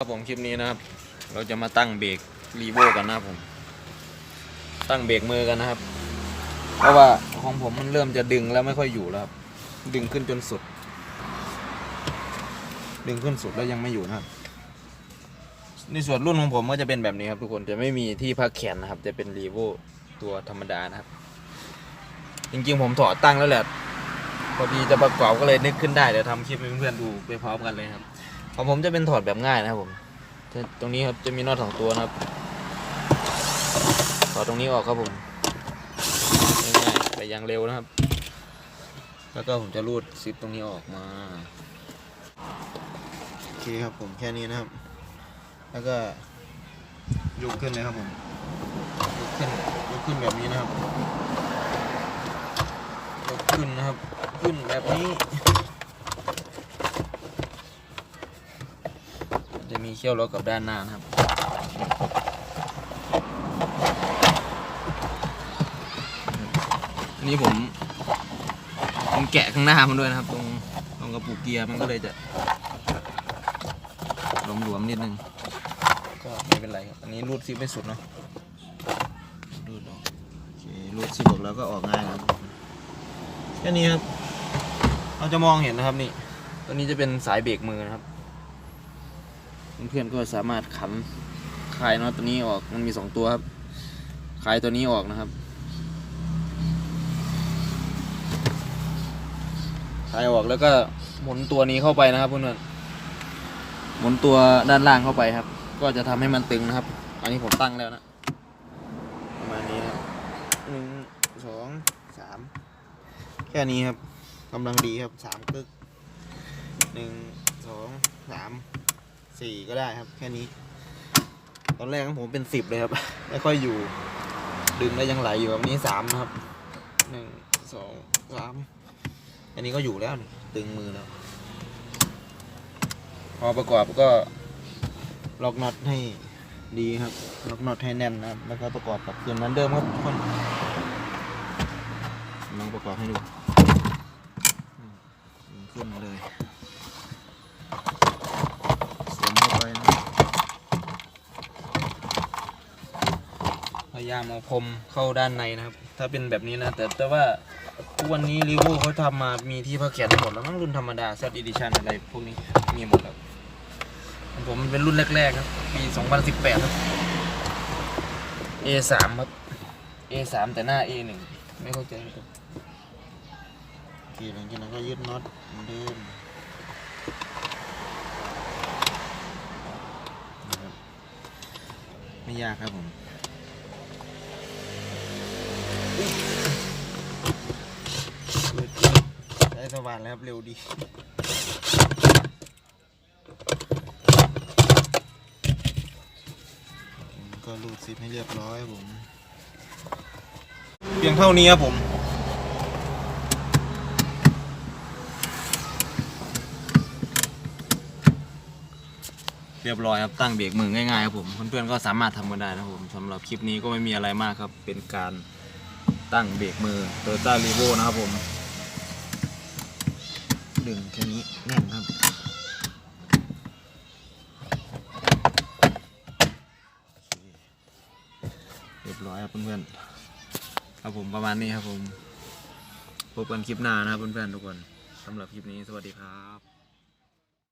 ครับผมคลิปนี้นะครับ เราจะมาตั้งเบรกรีโวกันนะครับผม ตั้งเบรกมือกันนะครับ เพราะว่าของผมมันเริ่มจะดึงแล้วไม่ค่อยอยู่แล้วครับ ดึงขึ้นจนสุด ดึงขึ้นสุดแล้วยังไม่อยู่นะครับ ในส่วนรุ่นของผมก็จะเป็นแบบนี้ครับ ทุกคนจะไม่มีที่พักแขนนะครับ จะเป็นรีโวตัวธรรมดานะครับ จริงๆผมถอดตั้งแล้วแหละพอดีจะประกอบก็เลยนึกขึ้นได้เดี๋ยวทำคลิปให้เพื่อนๆดูไปพร้อมกันเลยครับ ของผมจะเป็นถอดแบบง่ายนะครับผมตรงนี้ครับจะมีน็อตสองตัวนะครับ ถอดตรงนี้ออกครับผมง่ายๆไปอย่างเร็วนะครับ แล้วก็ผมจะรูดซิปตรงนี้ออกมาโอเคครับผมแค่นี้นะครับ แล้วก็ยกขึ้นเลยครับผมยกขึ้นยกขึ้นแบบนี้นะครับยกขึ้นนะครับ ขึ้นแบบนี้ จะมีเขี้ยวล้อกับด้านหน้านะครับ นี่ผมผมแกะข้างหน้ามันด้วยนะครับ ตรงตรงกระปุกเกียร์มันก็เลยจะหลวมๆนิดนึง ก็ไม่เป็นไรครับ อันนี้รูดซิปไม่สุดเนาะรูดออกโอเครูดซิปออกแล้วก็ออกง่ายครับแค่นี้ครับ เราจะมองเห็นนะครับนี่ ตัวนี้จะเป็นสายเบรกมือนะครับ เพื่อนๆก็สามารถขันคลายน็อตตัวนี้ออกมันมีสองตัวครับคลายตัวนี้ออกนะครับคลายออกแล้วก็หมุนตัวนี้เข้าไปนะครับเพื่อนๆหมุนตัวด้านล่างเข้าไปครับ ก็จะทำให้มันตึงนะครับ อันนี้ผมตั้งแล้วนะประมาณนี้ครับหนึ่งสองสามแค่นี้ครับกำลังดีครับสามกึกหนึ่งสองสาม สี่ก็ได้ครับ แค่นี้ ตอนแรกของผมเป็นสิบเลยครับ ไม่ค่อยอยู่ ดึงแล้วยังไหลอยู่แบบนี้สามนะครับหนึ่งสองสามอันนี้ก็อยู่แล้วตึงมือแล้วพอประกอบก็ล็อกน็อตให้ดีครับล็อกน็อตให้แน่นนะครับแล้วก็ประกอบกับคืนเหมือนเดิมครับทุกคนลองประกอบให้ดูขึ้นมาเลย สวมเข้าไปนะพ ยายามเอาคมเข้าด้านในนะครับ ถ้าเป็นแบบนี้นะแต่แต่ว่าทุกวันนี้รีวิวเขาทำมามีที่พักแขนหมดแล้วมั้งรุ่นธรรมดา Z Edition อะไรพวกนี้มีหมดแล้วผมมันเป็นรุ่นแรกๆครับปี 2018 ครับ A3 ครับ A3 แต่หน้า A1 ไม่เข้าใจครับโอเคหลังจากนั้นก็ยึดน็อตเหมือนเดิมนะครับไม่ยากครับผม สว่านแล้วครับ เร็วดี ก็รูดซิปให้เรียบร้อยผมเพียงเท่านี้ครับผมเรียบร้อยครับตั้งเบรกมือง่ายๆครับผมเพื่อนๆก็สามารถทำกันได้นะครับผมสำหรับคลิปนี้ก็ไม่มีอะไรมากครับ เป็นการตั้งเบรกมือ Toyota r e v o นะครับผม ดึงแค่นี้แน่นครับเคเรียบร้อยครับเพื่อนๆครับผมประมาณนี้ครับผมพบกันคลิปหน้านะครับเพื่อนๆทุกคนสำหรับคลิปนี้สวัสดีครับ